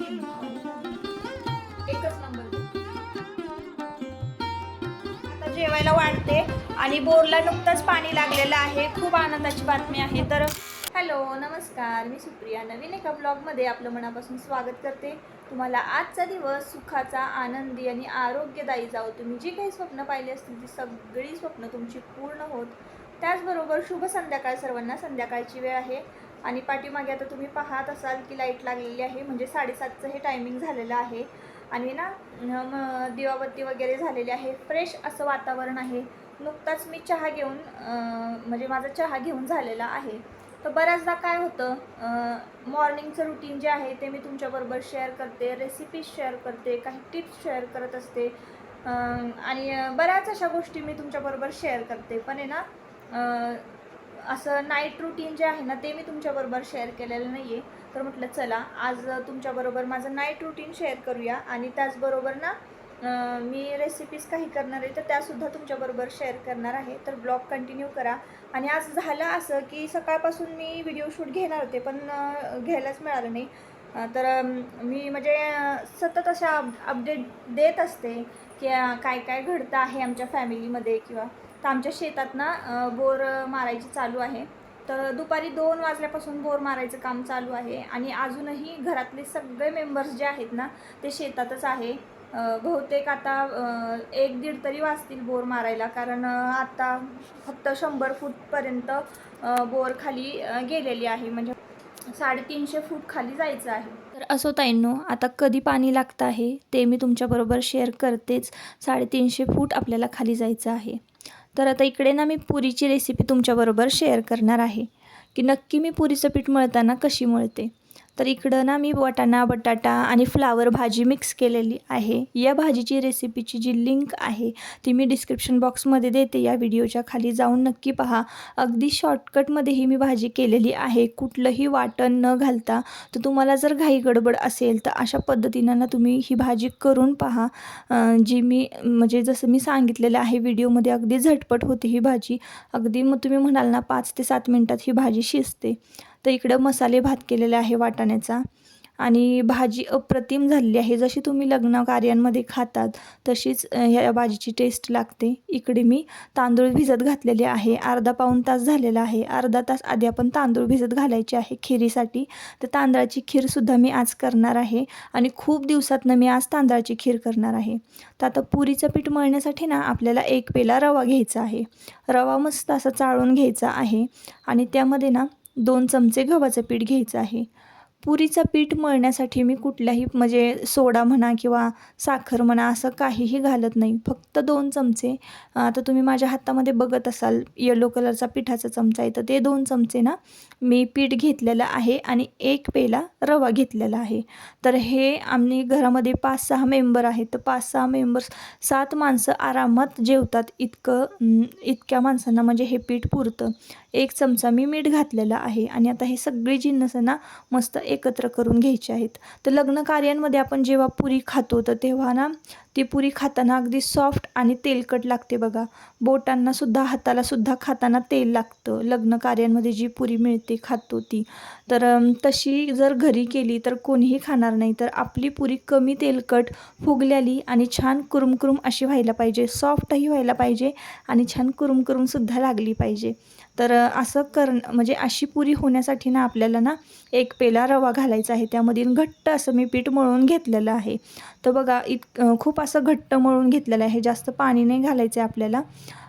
एकच नंबर. आता जेवायला वाढते आणि बोरला नुकतंच पाणी लागलेलं आहे. खूप आनंदाची बातमी आहे. तर हॅलो नमस्कार. मी सुप्रिया. नवीन एका ब्लॉगमध्ये आपलं मनापासून स्वागत करते. तुम्हाला आजचा दिवस सुखाचा आनंदी आणि आरोग्यदायी जाओ तुम्ही जी काही स्वप्न पाहिली असतील ती सगळी स्वप्न तुमची पूर्ण होत. त्याचबरोबर शुभ संध्याकाळ. सर्वांना संध्याकाळची वेळ आहे. आणि पाठीमागे आता तुम्ही पाहत असाल की लाइट लागलेली आहे. म्हणजे साडेसातचं हे टायमिंग झालेलं आहे. आणि ना मग दिवाबत्ती वगैरे झालेली आहे. फ्रेश असं वातावरण आहे. नुकताच मी चहा घेऊन म्हणजे माझा चहा घेऊन झालेला आहे. तर बऱ्याचदा काय होतं मॉर्निंगचं रुटीन जे आहे ते मी तुमच्याबरोबर शेअर करते रेसिपीज शेअर करते काही टिप्स शेअर करत असते. आणि बऱ्याच अशा गोष्टी मी तुमच्याबरोबर शेअर करते. पण आहे ना असं नाईट रुटीन जे आहे ना ते मी तुमच्याबरोबर शेअर केलेलं नाही आहे तर म्हटलं चला आज तुमच्याबरोबर माझं नाईट रुटीन शेअर करूया आणि त्याचबरोबर ना मी रेसिपीज काही करणार आहे तर त्यासुद्धा तुमच्याबरोबर शेअर करणार आहे. तर ब्लॉग कंटिन्यू करा. आणि आज झालं असं की सकाळपासून मी व्हिडिओ शूट घेणार होते पण घ्यायलाच मिळालं नाही. तर मी म्हणजे सतत अशा अपडेट देत असते की काय काय घडतं आहे आमच्या फॅमिलीमध्ये किंवा तर आमच्या शेतात ना बोर मारायची चालू आहे. तर दुपारी दोन वाजल्यापासून बोर मारायचं काम चालू आहे आणि अजूनही घरातले सगळे मेंबर्स जे आहेत ना ते शेतातच आहे. बहुतेक आता एक दीड तरी वाजतील बोर मारायला कारण आता फक्त शंभर फूटपर्यंत बोर खाली गेलेली आहे. म्हणजे साडेतीनशे फूट खाली जायचं आहे. तर असो ताईंनो आता कधी पाणी लागतं आहे ते मी तुमच्याबरोबर शेअर करतेच. साडेतीनशे फूट आपल्याला खाली जायचं आहे. तर आता इकडे ना मी पुरीची रेसिपी तुमच्याबरोबर शेअर करणार आहे. की नक्की मी पुरीचं पीठ मळताना कशी मळते? तर इकडं ना मी वाटाणा बटाटा आणि फ्लावर भाजी मिक्स केलेली आहे. या भाजीची रेसिपीची जी लिंक आहे ती मी डिस्क्रिप्शन बॉक्समध्ये देते. या व्हिडिओच्या खाली जाऊन नक्की पहा. अगदी शॉर्टकटमध्येही मी भाजी केलेली आहे. कुठलंही वाटण न घालता तर तुम्हाला जर घाई गडबड असेल तर अशा पद्धतीनं ना तुम्ही ही भाजी करून पहा. जी मी म्हणजे जसं मी सांगितलेलं आहे व्हिडिओमध्ये अगदी झटपट होते ही भाजी. अगदी मग तुम्ही म्हणाल ना पाच ते सात मिनटात ही भाजी शिजते. तर इकडं मसाले भात केलेला आहे वाटाण्याचा. आणि भाजी अप्रतिम झालेली आहे. जशी तुम्ही लग्न कार्यांमध्ये खातात तशीच ह्या भाजीची टेस्ट लागते. इकडे मी तांदूळ भिजत घातलेले आहे. अर्धा पाऊण तास झालेला आहे. अर्धा तास आधी आपण तांदूळ भिजत घालायचे आहे खिरीसाठी. तर तांदळाची खीरसुद्धा मी आज करणार आहे. आणि खूप दिवसातनं मी आज तांदळाची खीर करणार आहे. तर आता पुरीचं पीठ मळण्यासाठी ना आपल्याला एक पेला रवा घ्यायचा आहे. रवा मस्त असा चाळून घ्यायचा आहे. आणि त्यामध्ये ना दोन चमचे गव्हाचं पीठ घ्यायचं आहे. पुरीचं पीठ मळण्यासाठी मी कुठल्याही म्हणजे सोडा म्हणा किंवा साखर म्हणा असं काहीही घालत नाही. फक्त दोन चमचे. आता तुम्ही माझ्या हातामध्ये बघत असाल येलो कलरचा पिठाचा चमचा आहे तर ते दोन चमचे ना मी पीठ घेतलेलं आहे आणि एक पेला रवा घेतलेला आहे. तर हे आम्ही घरामध्ये पाच सहा मेंबर आहेत. तर पाच सहा मेंबर्स सात माणसं आरामात जेवतात इतकं इतक्या माणसांना म्हणजे हे पीठ पुरतं. एक चमचा मी मीठ घातलेलं आहे आणि आता हे सगळी जिन्नस ना मस्त एकत्र करून घ्यायचे आहेत. तर लग्न कार्यांमध्ये आपण जेव्हा पुरी खातो तर तेव्हा ना ती पुरी खाताना अगदी सॉफ्ट आणि तेलकट लागते बघा. बोटांनासुद्धा हातालासुद्धा खाताना तेल लागतं. लग्न कार्यांमध्ये जी पुरी मिळते खातो ती. तर तशी जर घरी केली तर कोणीही खाणार नाही. तर आपली पुरी कमी तेलकट फुगल्याली आणि छान कुरुमकुरुम अशी व्हायला पाहिजे. सॉफ्टही व्हायला पाहिजे आणि छान कुरुमकुरुमसुद्धा लागली पाहिजे. तर असं कर म्हणजे अशी पुरी होण्यासाठी ना आपल्याला ना एक पेला रवा घालायचा आहे. त्यामधील घट्ट असं मी पीठ मळून घेतलेलं आहे. तर बघा इत खूप असं घट्ट मळून घेतलेलं आहे. जास्त पाणी नाही घालायचं आहे आपल्याला.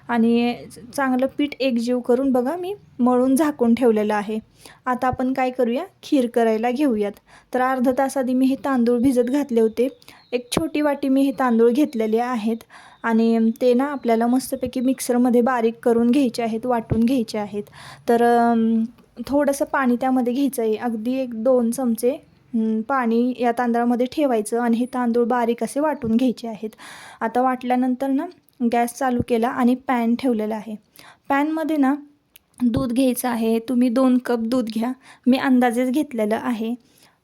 आणि चांगलं पीठ एकजीव करून बघा मी मळून झाकून ठेवलेलं आहे. आता आपण काय करूया? खीर करायला घेऊयात. तर अर्धा तास आधी मी हे तांदूळ भिजत घातले होते. एक छोटी वाटी मी हे तांदूळ घेतलेले आहेत. आणि ते ना आपल्याला मस्तपैकी मिक्सरमध्ये बारीक करून घ्यायचे आहेत वाटून घ्यायचे आहेत. तर थोडंसं पाणी त्यामध्ये घ्यायचं आहे अगदी एक दोन चमचे पाणी या तांदळामध्ये ठेवायचं आणि हे तांदूळ बारीक असे वाटून घ्यायचे आहेत. आता वाटल्यानंतर ना गॅस चालू केला आणि पॅन ठेवलेला आहे. पॅनमध्ये ना दूध घ्यायचं आहे. तुम्ही दोन कप दूध घ्या. मी अंदाजेच घेतलेलं आहे.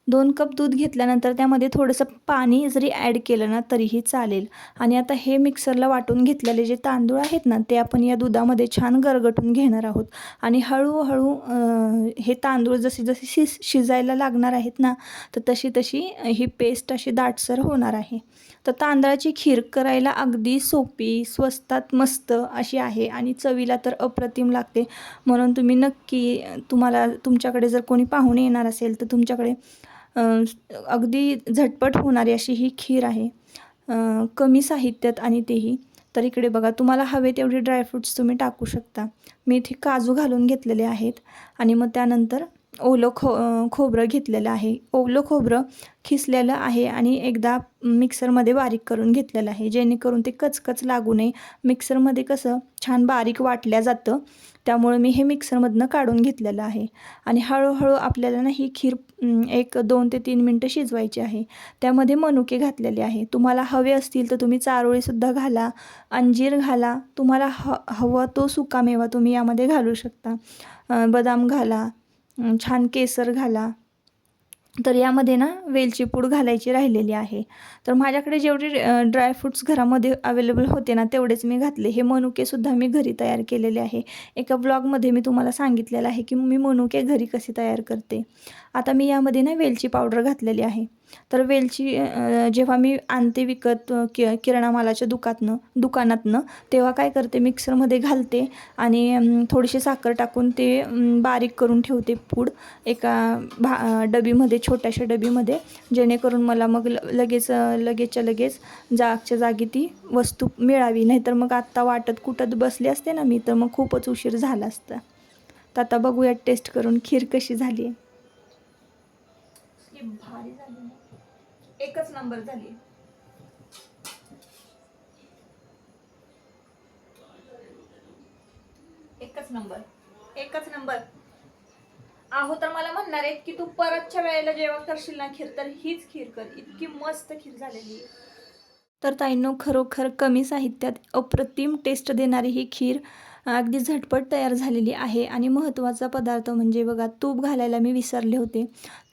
दोन कप दूध घेतल्यानंतर त्यामध्ये थोडंसं पाणी जरी ॲड केलं ना तरीही चालेल. आणि आता हे मिक्सरला वाटून घेतलेले जे तांदूळ आहेत ना ते आपण या दुधामध्ये छान गरगटून घेणार आहोत. आणि हळूहळू हे तांदूळ जसे जसे शिज शिजायला लागणार आहेत ना तर तशी तशी ही पेस्ट अशी दाटसर होणार आहे. तर तांदळाची खीर करायला अगदी सोपी स्वस्तात मस्त अशी आहे आणि चवीला तर अप्रतिम लागते. म्हणून तुम्ही नक्की तुम्हाला तुमच्याकडे जर कोणी पाहुणे येणार असेल तर तुमच्याकडे अगदी झटपट होणारी अशी ही खीर आहे. कमी साहित्यात आणि तेही. तर इकडे बघा तुम्हाला हवे तेवढे ड्रायफ्रूट्स तुम्ही टाकू शकता. मी इथे काजू घालून घेतलेले आहेत. आणि मग त्यानंतर ओलं खो खोबरं घेतलेलं आहे. ओलं खोबरं खिसलेलं आहे आणि एकदा मिक्सरमध्ये बारीक करून घेतलेलं आहे. जेणेकरून ते कचकच लागू नये. मिक्सरमध्ये कसं छान बारीक वाटल्या जातं. त्यामुळे मी हे मिक्सरमधनं काढून घेतलेलं आहे. आणि हळूहळू आपल्याला ना ही खीर एक दोन ते तीन मिनटं शिजवायची आहे. त्यामध्ये मनुके घातलेले आहे. तुम्हाला हवे असतील तर तुम्ही चारोळीसुद्धा घाला. अंजीर घाला. तुम्हाला ह हवा तो सुकामेवा तुम्ही यामध्ये घालू शकता. बदाम घाला. छान केसर घाला. तर यामध्ये ना वेलची पूड घालायची राहिलेली आहे. तर माझ्याकडे जेवढे ड्रायफ्रूट्स घरामध्ये अवेलेबल होते ना तेवढेच मी घातले. हे मनुकेसुद्धा मी घरी तयार केलेले आहे. एका ब्लॉगमध्ये मी तुम्हाला सांगितलेलं आहे की मी मनुके घरी कसे तयार करते. आता मी यामध्ये ना वेलची पावडर घातलेली आहे. तर वेलची जेव्हा मी आणते विकत कि किराणा मालाच्या दुकातनं दुकानातनं तेव्हा काय करते मिक्सरमध्ये घालते आणि थोडीशी साखर टाकून ते बारीक करून ठेवते पूड एका भा डबीमध्ये छोट्याशा डबीमध्ये जेणेकरून मला मग ल लगेच लगेचच्या लगेच जागच्या जागी ती वस्तू मिळावी. नाहीतर मग आत्ता वाटत कुठं बसली असते ना मी तर मग खूपच उशीर झाला असता. तर आता बघूयात टेस्ट करून खीर कशी झाली. आहे भारी झाली एकच नंबर झाली. एकच नंबर. एकच नंबर. आहो तर मला म्हणणार आहेत की तू परतच्या वेळेला जेव्हा करशील ना खीर तर हीच खीर कर. इतकी मस्त खीर झालेली आहे. तर ताईंनो खरोखर कमी साहित्यात अप्रतिम टेस्ट देणारी ही खीर अगदी झटपट तयार झालेली आहे आणि महत्त्वाचा पदार्थ म्हणजे बघा तूप घालायला मी विसरले होते.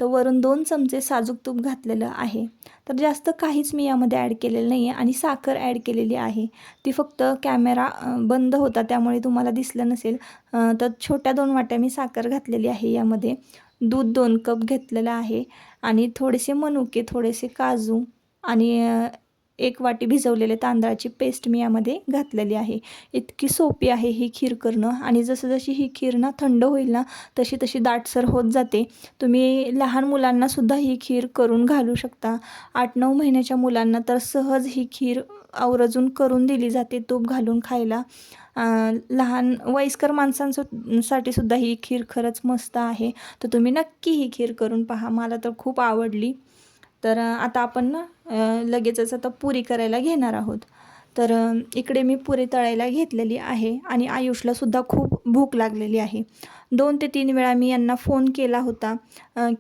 तर वरून दोन चमचे साजूक तूप घातलेलं आहे. तर जास्त काहीच मी यामध्ये ॲड केलेलं नाही आहे आणि साखर ॲड केलेली आहे. ती फक्त कॅमेरा बंद होता त्यामुळे तुम्हाला दिसलं नसेल. तर छोट्या दोन वाट्या मी साखर घातलेली आहे यामध्ये. दूध दोन कप घेतलेलं आहे आणि थोडेसे मनुके थोडेसे काजू आणि एक वाटी भिजवलेले तांदळाची पेस्ट मी यामध्ये घातलेली आहे. इतकी सोपी आहे ही खीर करणं आणि जसं जशी ही खीर ना थंड होईल ना तशी तशी दाटसर होत जाते. तुम्ही लहान मुलांनासुद्धा ही खीर करून घालू शकता. आठ नऊ महिन्याच्या मुलांना तर सहज ही खीर आवर्जून करून दिली जाते तूप घालून खायला. लहान वयस्कर माणसांसाठी सुद्धा ही खीर खरंच मस्त आहे. तर तुम्ही नक्की ही खीर करून पहा. मला तर खूप आवडली. तर आता आपण ना लगेचच आता पुरी करायला घेणार आहोत. तर इकडे मी पुरी तळायला घेतलेली आहे आणि आयुषला सुद्धा खूप भूक लागलेली आहे. दोन ते तीन वेळा मी यांना फोन केला होता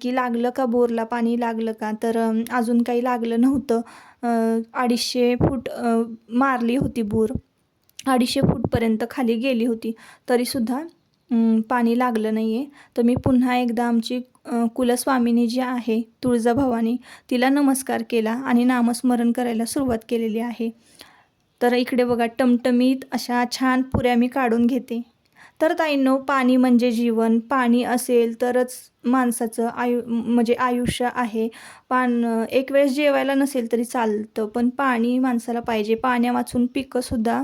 की लागलं का बोरला पाणी लागलं का? तर अजून काही लागलं नव्हतं. अडीचशे फूट मारली होती बोर. अडीचशे फूटपर्यंत खाली गेली होती. तरीसुद्धा पाणी लागलं नाही आहे तर मी पुन्हा एकदा आमची कुलस्वामिनी जी आहे तुळजाभवानी तिला नमस्कार केला आणि नामस्मरण करायला सुरुवात केलेली आहे. तर इकडे बघा टमटमीत अशा छान पुऱ्या मी काढून घेते. तर ताईंनो पाणी म्हणजे जीवन. पाणी असेल तरच माणसाचं आयु म्हणजे आयुष्य आहे. पान एक वेळेस जेवायला नसेल तरी चालतं पण पाणी माणसाला पाहिजे. पाण्या वाचून पिकंसुद्धा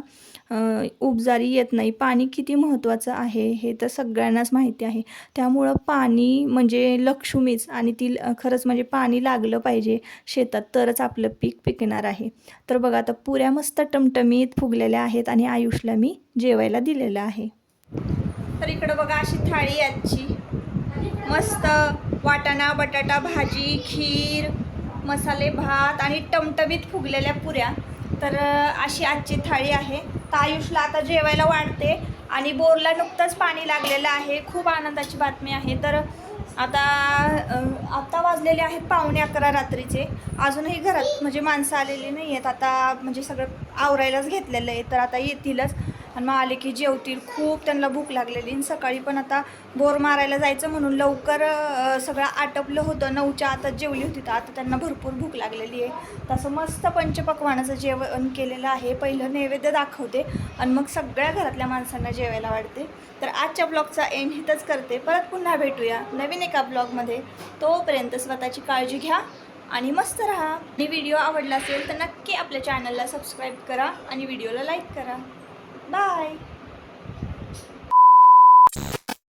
उपजारी येत नाही. पाणी किती महत्त्वाचं आहे हे तर सगळ्यांनाच माहिती आहे. त्यामुळं पाणी म्हणजे लक्ष्मीच आणि ती खरंच म्हणजे पाणी लागलं पाहिजे शेतात तरच आपलं पीक पिकणार आहे. तर बघा आता पुऱ्या मस्त टमटमीत फुगलेल्या आहेत आणि आयुषला मी जेवायला दिलेलं आहे. तर इकडं बघा अशी थाळी आहे आजची. मस्त वाटाणा बटाटा भाजी खीर मसाले भात आणि टमटमीत फुगलेल्या पुऱ्या. तर अशी आजची थाळी आहे. तर आयुषला आता जेवायला वाढते आणि बोरला नुकतंच पाणी लागलेलं आहे. खूप आनंदाची बातमी आहे. तर आता आत्ता आता वाजलेले आहेत पावणे अकरा रात्रीचे. अजूनही घरात म्हणजे माणसं आलेली नाही आहेत आता म्हणजे सगळं आवरायलाच घेतलेलं आहे. तर आता येतीलच. आणि मग आले की जेवतील. खूप त्यांना भूक लागलेली आणि सकाळी पण आता बोर मारायला जायचं म्हणून लवकर सगळं आटपलं होतं. नऊच्या आतच जेवली होती. तर आता त्यांना भरपूर भूक लागलेली आहे. तसं मस्त पंचपक्वानाचं जेवण केलेलं आहे. पहिलं नैवेद्य दाखवते आणि मग सगळ्या घरातल्या माणसांना जेवायला वाढते. तर आजच्या ब्लॉगचा एंड इथंच करते. परत पुन्हा भेटूया नवीन एका ब्लॉगमध्ये. तोपर्यंत स्वतःची काळजी घ्या आणि मस्त राहा. आणि व्हिडिओ आवडला असेल तर नक्की आपल्या चॅनलला सबस्क्राईब करा आणि व्हिडिओला लाईक करा. Bye.